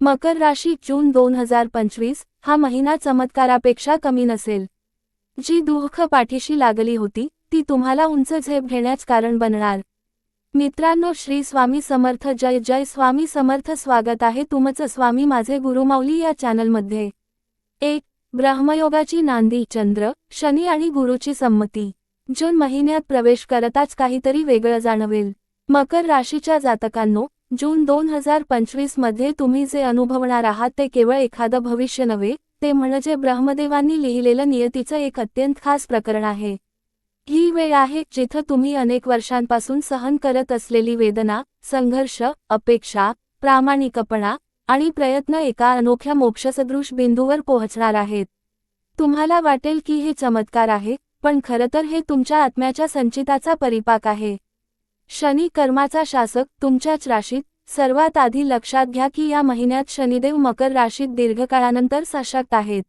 मकर राशी जून दोन हजार पंचवीस हा महिना चमत्कारापेक्षा कमी नसेल. जी दुःख पाठीशी लागली होती ती तुम्हाला उंच झेप घेण्याच कारण बनणार. मित्रांनो श्री स्वामी समर्थ जय जय स्वामी समर्थ स्वागत आहे तुमचं स्वामी माझे गुरुमाऊली या चॅनलमध्ये. एक ब्रह्मयोगाची नांदी चंद्र शनी आणि गुरुची संमती. जून महिन्यात प्रवेश करताच काहीतरी वेगळं जाणवेल. मकर राशीच्या जातकांनो जून दोन हजार पंचवीसमध्ये तुम्ही जे अनुभवणार आहात ते केवळ एखादं भविष्य नव्हे ते म्हणजे ब्रह्मदेवांनी लिहिलेलं नियतीचं एक अत्यंत खास प्रकरण आहे. ही वेळ आहे जिथं तुम्ही अनेक वर्षांपासून सहन करत असलेली वेदना संघर्ष अपेक्षा प्रामाणिकपणा आणि प्रयत्न एका अनोख्या मोक्षसदृश बिंदूवर पोहोचणार आहेत. तुम्हाला वाटेल की हे चमत्कार आहे पण खरं तर हे तुमच्या आत्म्याच्या संचिताचा परिपाक आहे. शनी कर्माचा शासक तुमच्याच राशीत सर्वात आधी लक्षात घ्या की या महिन्यात शनिदेव मकर राशीत दीर्घकाळानंतर सशक्त आहेत.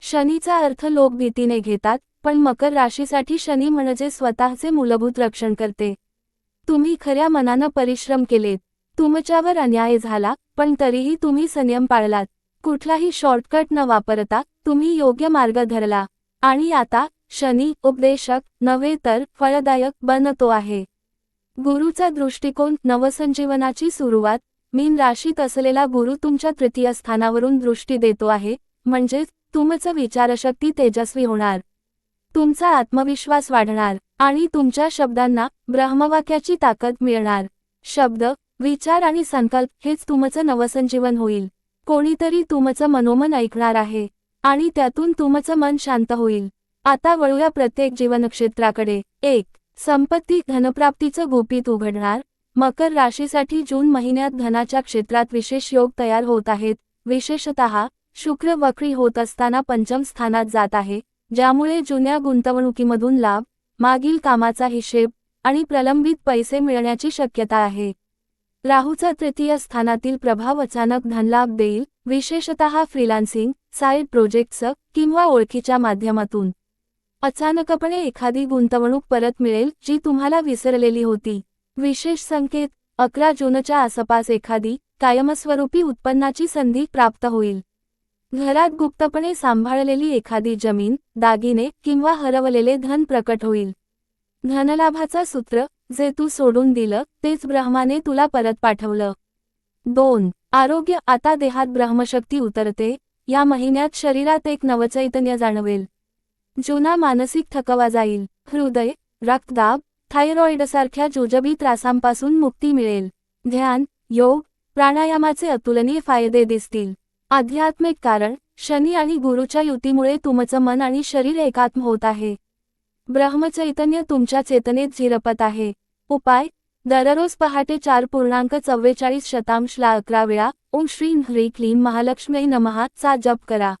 शनीचा अर्थ लोक भीतीने घेतात पण मकर राशीसाठी शनी म्हणजे स्वतःचे मूलभूत रक्षण करते. तुम्ही खऱ्या मनानं परिश्रम केलेत. तुमच्यावर अन्याय झाला पण तरीही तुम्ही संयम पाळलात. कुठलाही शॉर्टकट न वापरता तुम्ही योग्य मार्ग धरला. आणि आता शनी उपदेशक नव्हे तर फळदायक बनतो आहे. गुरुचा दृष्टिकोन नवसंजीवनाची सुरुवात मीन राशीत असलेला गुरु तुमच्या तृतीय स्थानावरून दृष्टी देतो आहे म्हणजेच तुमचं विचारशक्ती तेजस्वी होणार. तुमचा आत्मविश्वास वाढणार आणि तुमच्या शब्दांना ब्रह्मवाक्याची ताकद मिळणार. शब्द विचार आणि संकल्प हेच तुमचं नवसंजीवन होईल. कोणीतरी तुमचं मनोमन ऐकणार आहे आणि त्यातून तुमचं मन शांत होईल. आता वळूया प्रत्येक जीवनक्षेत्राकडे. एक संपत्ती धनप्राप्तीचं गुपित उघडणार. मकर राशीसाठी जून महिन्यात धनाच्या क्षेत्रात विशेष योग तयार होत आहेत. विशेषतः शुक्र वक्री होत असताना पंचम स्थानात जात आहे ज्यामुळे जुन्या गुंतवणुकीमधून लाभ मागील कामाचा हिशेब आणि प्रलंबित पैसे मिळण्याची शक्यता आहे. राहूचा तृतीय स्थानातील प्रभाव अचानक धनलाभ देईल विशेषतः फ्रीलान्सिंग साईड प्रोजेक्ट्स किंवा ओळखीच्या माध्यमातून. अचानकपणे एखादी गुंतवणूक परत मिळेल जी तुम्हाला विसरलेली होती. विशेष संकेत अकरा जूनच्या आसपास एखादी कायमस्वरूपी उत्पन्नाची संधी प्राप्त होईल. घरात गुप्तपणे सांभाळलेली एखादी जमीन दागिने किंवा हरवलेले धन प्रकट होईल. धनलाभाचा सूत्र जे तू सोडून दिलं तेच ब्रह्माने तुला परत पाठवलं. दोन आरोग्य आता देहात ब्रह्मशक्ती उतरते या महिन्यात शरीरात एक नवचैतन्य जाणवेल. जुना मानसिक थकवा जाईल. हृदय रक्तदाब थायरॉइडसारख्या जुजबी त्रासांपासून मुक्ती मिळेल. ध्यान योग प्राणायामाचे अतुलनीय फायदे दिसतील. आध्यात्मिक कारण शनी आणि गुरुच्या युतीमुळे तुमचं मन आणि शरीर एकात्म होत आहे. ब्रह्मचैतन्य तुमच्या चेतनेत झिरपत आहे. उपाय दररोज पहाटे चार पूर्णांक चव्वेचाळीस शतांशला अकरा वेळा ओम श्री ह्री क्लीम महालक्ष्मी नमहा चा जप करा.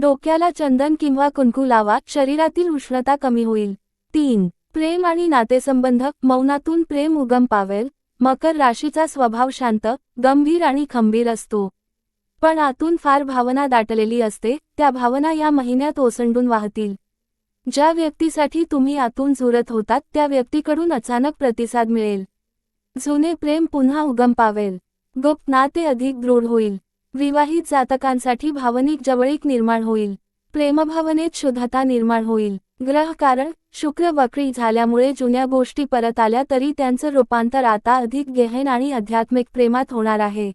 डोक्याला चंदन किंवा कुंकू लावा शरीरातील उष्णता कमी होईल. तीन प्रेम आणि नातेसंबंध. मौनातून प्रेम उगम पावेल. मकर राशीचा स्वभाव शांत गंभीर आणि खंबीर असतो. पण आतून फार भावना दाटलेली असते त्या भावना या महिन्यात ओसंडून वाहतील. ज्या व्यक्तीसाठी तुम्ही आतून झुरत होतात त्या व्यक्तीकडून अचानक प्रतिसाद मिळेल. जुने प्रेम पुन्हा उगम पावेल. गुप्त नाते अधिक दृढ होईल. विवाहित जातकांसाठी भावनिक जवळीक निर्माण होईल. प्रेमभावनेत शुद्धता निर्माण होईल. ग्रह कारण शुक्र वक्री झाल्यामुळे जुन्या गोष्टी परत आल्या तरी त्यांचं रूपांतर आता अधिक गेहन आणि आध्यात्मिक प्रेमात होणार आहे.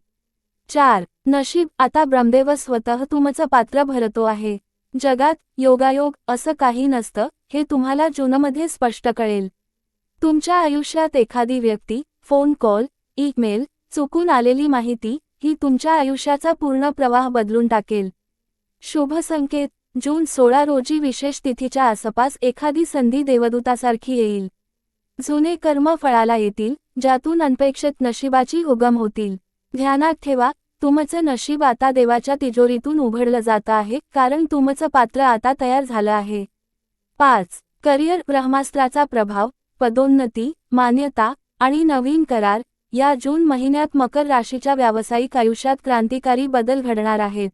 चार नशीब आता ब्रह्मदेव स्वतः तुमचं पात्र भरतो आहे. जगात योगायोग असं काही नसतं हे तुम्हाला जूनमध्ये स्पष्ट कळेल. तुमच्या आयुष्यात एखादी व्यक्ती फोन कॉल ईमेल चुकून आलेली माहिती ही तुमच्या आयुष्याचा पूर्ण प्रवाह बदलून टाकेल. शुभ संकेत. जून सोळा रोजी विशेष तिथीच्या आसपास एखादी संधी देवदूतासारखी येईल. जुने कर्म फळाला येतील ज्यातून अनपेक्षित नशिबाची उगम होतील. ध्यानात ठेवा तुमचं नशीब आता देवाच्या तिजोरीतून उघडलं जातं आहे कारण तुमचं पात्र आता तयार झालं आहे. पाच. करिअर ब्रह्मास्त्राचा प्रभाव पदोन्नती मान्यता आणि नवीन करार या जून महिन्यात मकर राशीच्या व्यावसायिक आयुष्यात क्रांतिकारी बदल घडणार आहेत.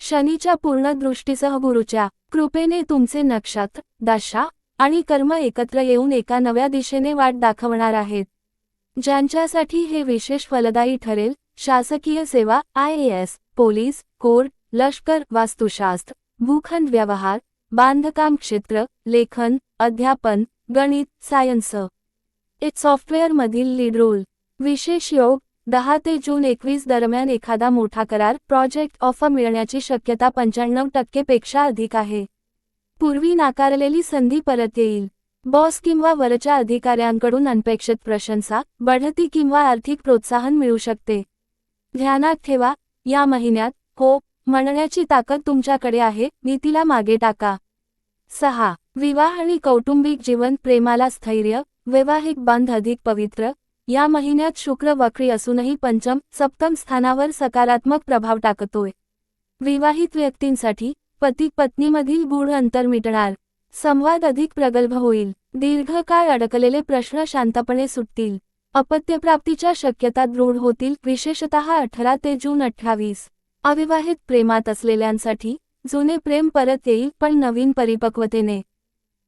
शनीच्या पूर्ण दृष्टीसह गुरुच्या कृपेने तुमचे नक्षत्र दशा आणि कर्म एकत्र येऊन एका नव्या दिशेने वाट दाखवणार आहेत. ज्यांच्यासाठी हे विशेष फलदायी ठरेल शासकीय सेवा आय एस पोलीस कोर्ट लष्कर वास्तुशास्त्र भूखंड व्यवहार बांधकाम क्षेत्र लेखन अध्यापन गणित सायन्स. इट सॉफ्टवेअरमधील लीड रोल. विशेष योग दहा ते जून एकवीस दरम्यान एखादा मोठा करार प्रोजेक्ट ऑफर मिळण्याची शक्यता पंच्याण्णव टक्केपेक्षा अधिक आहे. पूर्वी नाकारलेली संधी परत येईल. बॉस किंवा वरच्या अधिकाऱ्यांकडून अनपेक्षित प्रशंसा बढती किंवा आर्थिक प्रोत्साहन मिळू शकते. ध्यानात ठेवा या महिन्यात हो म्हणण्याची ताकद तुमच्याकडे आहे नीतीला मागे टाका. सहा विवाह आणि कौटुंबिक जीवन प्रेमाला स्थैर्य वैवाहिक बांध अधिक पवित्र या महिन्यात शुक्र वक्री असूनही पंचम सप्तम स्थानावर सकारात्मक प्रभाव टाकतोय. विवाहित व्यक्तींसाठी पती पत्नीमधील गूढ अंतर मिटणार. संवाद अधिक प्रगल्भ होईल. दीर्घकाळ अडकलेले प्रश्न शांतपणे सुटतील. अपत्यप्राप्तीच्या शक्यता दृढ होतील. विशेषतः अठरा ते जून अठ्ठावीस. अविवाहित प्रेमात असलेल्यांसाठी जुने प्रेम परत येईल पण नवीन परिपक्वतेने.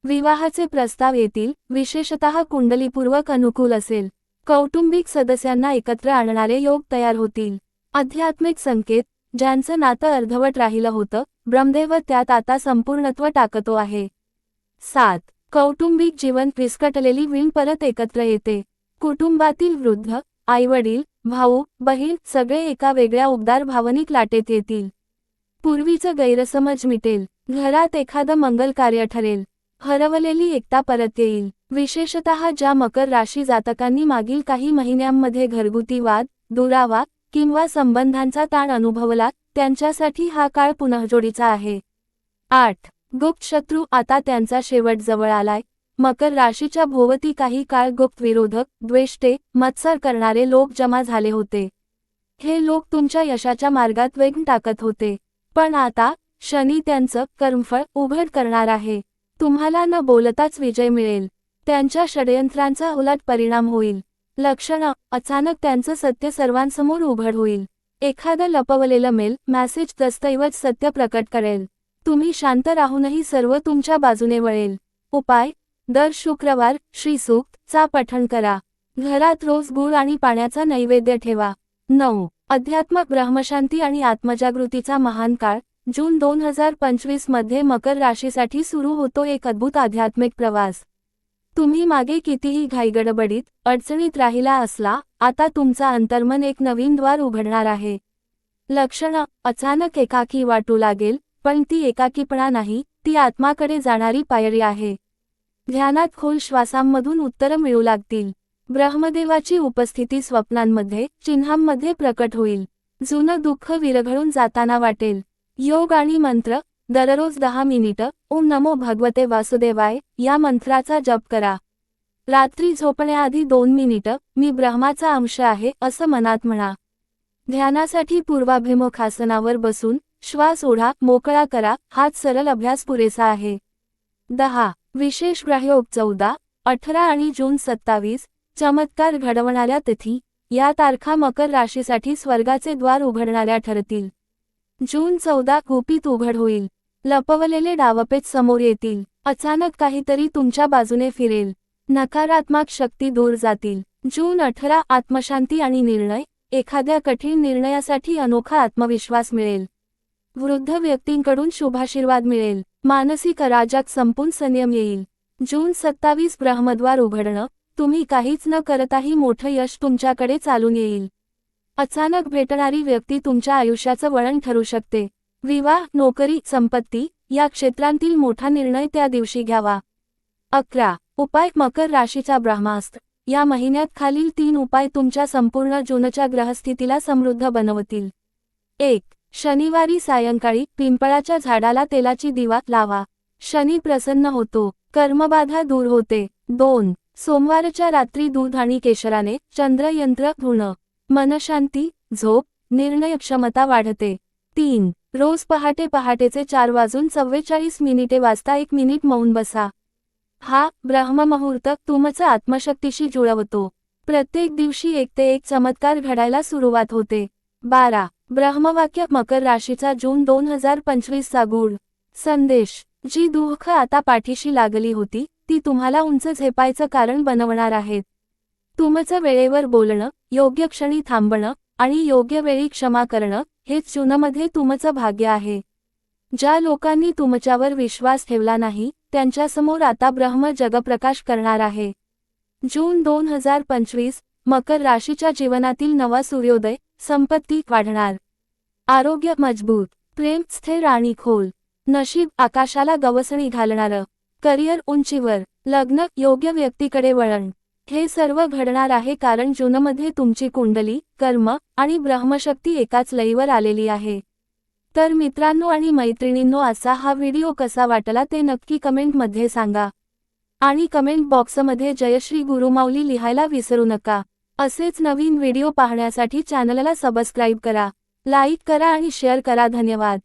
विवाहाचे प्रस्ताव येतील. विशेषतः कुंडलीपूर्वक अनुकूल असेल. कौटुंबिक सदस्यांना एकत्र आणणारे योग तयार होतील. आध्यात्मिक संकेत ज्यांचं नातं अर्धवट राहिलं होतं ब्रह्मदेव त्यात आता संपूर्णत्व टाकतो आहे. सात. कौटुंबिक जीवन विस्कटलेली विण परत एकत्र येते. कुटुंबातील वृद्ध आईवडील भाऊ बहीण सगळे एका वेगळ्या उबदार भावनिक लाटेत येतील. पूर्वीचं गैरसमज मिटेल. घरात एखादं मंगल कार्य ठरेल. हरवलेली एकता परत येईल. विशेषतः ज्या मकर राशी जातकांनी मागील काही महिन्यांमध्ये घरगुती वाद दुरावा किंवा संबंधांचा ताण अनुभवला त्यांच्यासाठी हा काळ पुनःजोडीचा आहे. आठ. गुप्त शत्रू आता त्यांचा शेवट जवळ आलाय. मकर राशीच्या भोवती काही काळ गुप्त विरोधक द्वेष्टे मत्सर करणारे लोक जमा झाले होते. हे लोक तुमच्या यशाच्या मार्गात वेग टाकत होते. पण आता शनी त्यांचं कर्मफळ उघड करणार आहे. तुम्हाला न बोलताच विजय मिळेल. त्यांच्या षडयंत्रांचा उलट परिणाम होईल. लक्षणं अचानक त्यांचं सत्य सर्वांसमोर उघड होईल. एखादं लपवलेलं मेल मॅसेज दस्तऐवज सत्य प्रकट करेल. तुम्ही शांत राहूनही सर्व तुमच्या बाजूने वळेल. उपाय दर शुक्रवार श्रीसूक्त चा पठण करा. घरात रोज गुळ आणि पाण्याचा नैवेद्य ठेवा. नऊ अध्यात्मक ब्रह्मशांती आणि आत्मजागृतीचा महान काळ. जून दोन हजार पंचवीसमध्ये मकर राशीसाठी सुरू होतो एक अद्भुत आध्यात्मिक प्रवास. तुम्ही मागे कितीही घाईगडबडीत अडचणीत राहिला असला आता तुमचा अंतर्मन एक नवीन द्वार उघडणार आहे. लक्षणं अचानक एकाकी वाटू लागेल पण ती एकाकीपणा नाही ती आत्माकडे जाणारी पायरी आहे. ध्यानात खोल श्वासांमधून उत्तरं मिळू लागतील. ब्रह्मदेवाची उपस्थिती स्वप्नांमध्ये चिन्हांमध्ये प्रकट होईल. जुनं दुःख विरघळून जाताना वाटेल. योग आणि मंत्र दररोज दहा मिनिटं ओम नमो भगवते वासुदेवाय या मंत्राचा जप करा. रात्री झोपण्याआधी दोन मिनिटं मी ब्रह्माचा अंश आहे असं मनात म्हणा. ध्यानासाठी पूर्वाभिमुख आसनावर बसून श्वास ओढा मोकळा करा हाच सरळ अभ्यास पुरेसा आहे. दहा विशेष ग्रहयोग चौदा अठरा आणि जून सत्तावीस चमत्कार घडवणाऱ्या तिथी या तारखा मकर राशीसाठी स्वर्गाचे द्वार उघडणाऱ्या ठरतील. जून चौदा गुपित उघड होईल. लपवलेले डावपेच समोर येतील. अचानक काहीतरी तुमच्या बाजूने फिरेल. नकारात्मक शक्ती दूर जातील. जून अठरा आत्मशांती आणि निर्णय. एखाद्या कठीण निर्णयासाठी अनोखा आत्मविश्वास मिळेल. वृद्ध व्यक्तींकडून शुभाशीर्वाद मिळेल. मानसिक अराजक संपून संयम येईल. जून सत्तावीस ब्रह्मद्वार उघडणं. तुम्ही काहीच न करताही मोठं यश तुमच्याकडे चालून येईल. अचानक भेटणारी व्यक्ती तुमच्या आयुष्याचं वळण ठरू शकते. विवाह नोकरी संपत्ती या क्षेत्रांतील मोठा निर्णय त्या दिवशी घ्यावा. अकरा. उपाय मकर राशीचा ब्रह्मास्त्र. या महिन्यात खालील तीन उपाय तुमच्या संपूर्ण जूनच्या ग्रहस्थितीला समृद्ध बनवतील. एक. शनिवारी सायंकाळी पिंपळाच्या झाडाला तेलाची दिवा लावा. शनी प्रसन्न होतो. कर्मबाधा दूर होते. दोन. सोमवारच्या रात्री दूध आणि केशराने चंद्रयंत्र धुणं. मनशांती झोप निर्णय क्षमता वाढते. तीन रोज पहाटे पहाटेचे चार वाजून चव्वेचाळीस मिनिटे वाजता एक मिनिट मौन बसा. हा ब्रह्ममुहूर्त तुमचं आत्मशक्तीशी जुळवतो. प्रत्येक दिवशी एक ते एक चमत्कार घडायला सुरुवात होते. बारा ब्रह्मवाक्य मकर राशीचा जून दोन हजार पंचवीसचा गुढ. संदेश जी दुःख आता पाठीशी लागली होती ती तुम्हाला उंच झेपायचं कारण बनवणार आहेत. तुमचं वेळेवर बोलणं योग्य क्षणी थांबणं आणि योग्य वेळी क्षमा करणं हेच जूनमध्ये तुमचं भाग्य आहे. ज्या लोकांनी तुमच्यावर विश्वास ठेवला नाही त्यांच्यासमोर आता ब्रह्म जगप्रकाश करणार आहे. जून दोन हजार पंचवीस मकर राशीच्या जीवनातील नवा सूर्योदय संपत्ती वाढणार. आरोग्य मजबूत प्रेम स्थिर आणि खोल. नशीब आकाशाला गवसणी घालणारं. करिअर उंचीवर लग्न योग्य व्यक्तीकडे वळण. हे सर्व घडणार आहे कारण जूनमध्ये तुमची कुंडली कर्म आणि ब्रह्मशक्ती एकाच लईवर आलेली आहे. तर मित्रांनो आणि मैत्रिणींनो असा हा व्हिडिओ कसा वाटला ते नक्की कमेंटमध्ये सांगा. आणि कमेंट बॉक्समध्ये जयश्री गुरुमाऊली लिहायला विसरू नका. असेच नवीन व्हिडिओ पाहण्यासाठी चॅनलला सबस्क्राईब करा लाईक करा आणि शेअर करा. धन्यवाद.